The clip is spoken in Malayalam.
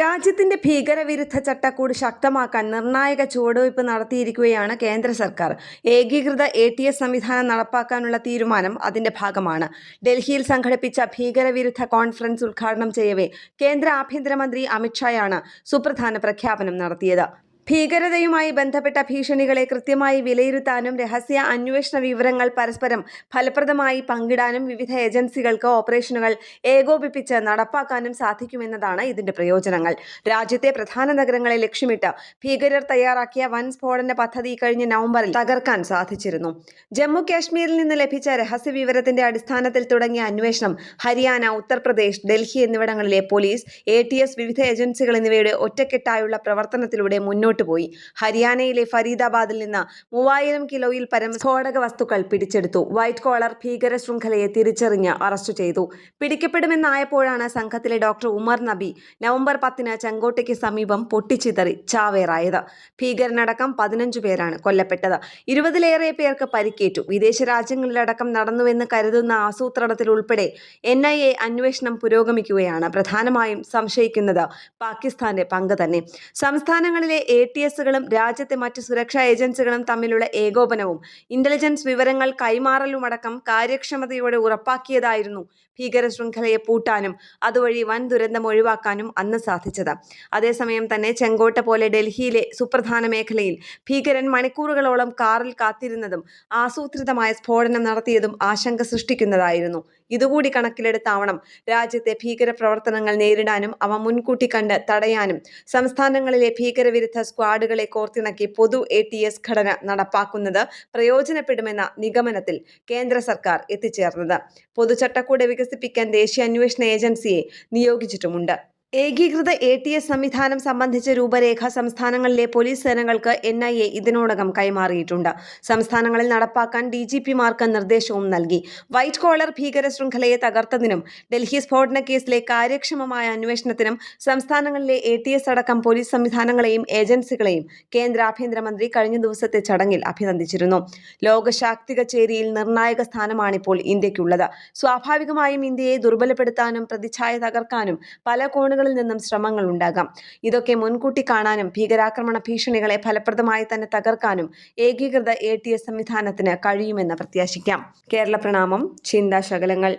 രാജ്യത്തിന്റെ ഭീകരവിരുദ്ധ ചട്ടക്കൂട് ശക്തമാക്കാൻ നിർണായക ചുവടുവയ്പ് നടത്തിയിരിക്കുകയാണ് കേന്ദ്ര സർക്കാർ. ഏകീകൃത എ ടി എസ് സംവിധാനം നടപ്പാക്കാനുള്ള തീരുമാനം അതിന്റെ ഭാഗമാണ്. ഡൽഹിയിൽ സംഘടിപ്പിച്ച ഭീകരവിരുദ്ധ കോൺഫറൻസ് ഉദ്ഘാടനം ചെയ്യവേ കേന്ദ്ര ആഭ്യന്തരമന്ത്രി അമിത്ഷായാണ് സുപ്രധാന പ്രഖ്യാപനം നടത്തിയത്. ഭീകരതയുമായി ബന്ധപ്പെട്ട ഭീഷണികളെ കൃത്യമായി വിലയിരുത്താനും രഹസ്യ അന്വേഷണ വിവരങ്ങൾ പരസ്പരം ഫലപ്രദമായി പങ്കിടാനും വിവിധ ഏജൻസികൾക്ക് ഓപ്പറേഷനുകൾ ഏകോപിപ്പിച്ച് നടപ്പാക്കാനും സാധിക്കുമെന്നതാണ് ഇതിന്റെ പ്രയോജനങ്ങൾ. രാജ്യത്തെ പ്രധാന നഗരങ്ങളെ ലക്ഷ്യമിട്ട് ഭീകരർ തയ്യാറാക്കിയ വൻ സ്ഫോടന പദ്ധതി കഴിഞ്ഞ നവംബറിൽ തകർക്കാൻ സാധിച്ചിരുന്നു. ജമ്മു കാശ്മീരിൽ നിന്ന് ലഭിച്ച രഹസ്യ വിവരത്തിന്റെ അടിസ്ഥാനത്തിൽ തുടങ്ങിയ അന്വേഷണം ഹരിയാന ഉത്തർപ്രദേശ് ഡൽഹി എന്നിവിടങ്ങളിലെ പോലീസ് എ വിവിധ ഏജൻസികൾ എന്നിവയുടെ ഒറ്റക്കെട്ടായുള്ള പ്രവർത്തനത്തിലൂടെ മുന്നോട്ട് പോയി. ഹരിയാനയിലെ ഫരീദാബാദിൽ നിന്ന് മൂവായിരം കിലോയിൽ പരം സ്ഫോടക വസ്തുക്കൾ പിടിച്ചെടുത്തു. വൈറ്റ് കോളർ ഭീകര ശൃംഖലയെ തിരിച്ചറിഞ്ഞ് അറസ്റ്റ് ചെയ്തു. പിടിക്കപ്പെടുമെന്നായപ്പോഴാണ് സംഘത്തിലെ ഡോക്ടർ ഉമർ നബി നവംബർ പത്തിന് ചെങ്കോട്ടയ്ക്ക് സമീപം പൊട്ടിച്ചിതറി ചാവേറായത്. ഭീകരനടക്കം പതിനഞ്ചു പേരാണ് കൊല്ലപ്പെട്ടത്. ഇരുപതിലേറെ പേർക്ക് പരിക്കേറ്റു. വിദേശ രാജ്യങ്ങളിലടക്കം നടന്നുവെന്ന് കരുതുന്ന ആസൂത്രണത്തിൽ ഉൾപ്പെടെ എൻ ഐ എ അന്വേഷണം പുരോഗമിക്കുകയാണ്. പ്രധാനമായും സംശയിക്കുന്നത് പാകിസ്ഥാന്റെ പങ്ക് തന്നെ. സംസ്ഥാനങ്ങളിലെ എ ടി എസുകളും രാജ്യത്തെ മറ്റ് സുരക്ഷാ ഏജൻസികളും തമ്മിലുള്ള ഏകോപനവും ഇന്റലിജൻസ് വിവരങ്ങൾ കൈമാറലുമടക്കം കാര്യക്ഷമതയോടെ ഉറപ്പാക്കിയതായിരുന്നു ഭീകര ശൃംഖലയെ പൂട്ടാനും അതുവഴി വൻ ദുരന്തം ഒഴിവാക്കാനും അന്ന് സാധിച്ചത്. അതേസമയം തന്നെ ചെങ്കോട്ട പോലെ ഡൽഹിയിലെ സുപ്രധാന മേഖലയിൽ ഭീകരൻ മണിക്കൂറുകളോളം കാറിൽ കാത്തിരുന്നതും ആസൂത്രിതമായ സ്ഫോടനം നടത്തിയതും ആശങ്ക സൃഷ്ടിക്കുന്നതായിരുന്നു. ഇതുകൂടി കണക്കിലെടുത്താവണം. രാജ്യത്തെ ഭീകര പ്രവർത്തനങ്ങൾ നേരിടാനും അവ മുൻകൂട്ടി കണ്ട് തടയാനും. സംസ്ഥാനങ്ങളിലെ ഭീകരവിരുദ്ധ സ്ക്വാഡുകളെ കോർത്തിണക്കി പൊതു എ ടി എസ് ഘടന നടപ്പാക്കുന്നത് പ്രയോജനപ്പെടുമെന്ന നിഗമനത്തിൽ കേന്ദ്ര സർക്കാർ എത്തിച്ചേർന്നത്. പൊതുചട്ടക്കൂട് വികസിപ്പിക്കാൻ ദേശീയ അന്വേഷണ ഏജൻസിയെ നിയോഗിച്ചിട്ടുമുണ്ട്. ഏകീകൃത എ ടി എസ് സംവിധാനം സംബന്ധിച്ച രൂപരേഖ സംസ്ഥാനങ്ങളിലെ പോലീസ് സേനകൾക്ക് എൻ ഐ എ ഇതിനോടകം കൈമാറിയിട്ടുണ്ട്. സംസ്ഥാനങ്ങളിൽ നടപ്പാക്കാൻ ഡി ജി പിമാർക്ക് നിർദ്ദേശവും നൽകി. വൈറ്റ് കോളർ ഭീകര ശൃംഖലയെ തകർത്തതിനും ഡൽഹി സ്ഫോടന കേസിലെ കാര്യക്ഷമമായ അന്വേഷണത്തിനും സംസ്ഥാനങ്ങളിലെ എ ടി എസ് അടക്കം പോലീസ് സംവിധാനങ്ങളെയും ഏജൻസികളെയും കേന്ദ്ര ആഭ്യന്തരമന്ത്രി കഴിഞ്ഞ ദിവസത്തെ ചടങ്ങിൽ അഭിനന്ദിച്ചിരുന്നു. ലോകശാക്തിക ചേരിയിൽ നിർണായക സ്ഥാനമാണിപ്പോൾ ഇന്ത്യക്കുള്ളത് സ്വാഭാവികമായും ഇന്ത്യയെ ദുർബലപ്പെടുത്താനും പ്രതിച്ഛായ തകർക്കാനും പല കോണുകളിൽ നിന്നും ശ്രമങ്ങൾ ഉണ്ടാകാം. ഇതൊക്കെ മുൻകൂട്ടി കാണാനും ഭീകരാക്രമണ ഭീഷണികളെ ഫലപ്രദമായി തന്നെ തകർക്കാനും ഏകീകൃത എ ടി എസ് സംവിധാനത്തിന് കഴിയുമെന്ന് പ്രത്യാശിക്കാം. കേരള പ്രണാമം ചിന്താശകലങ്ങൾ.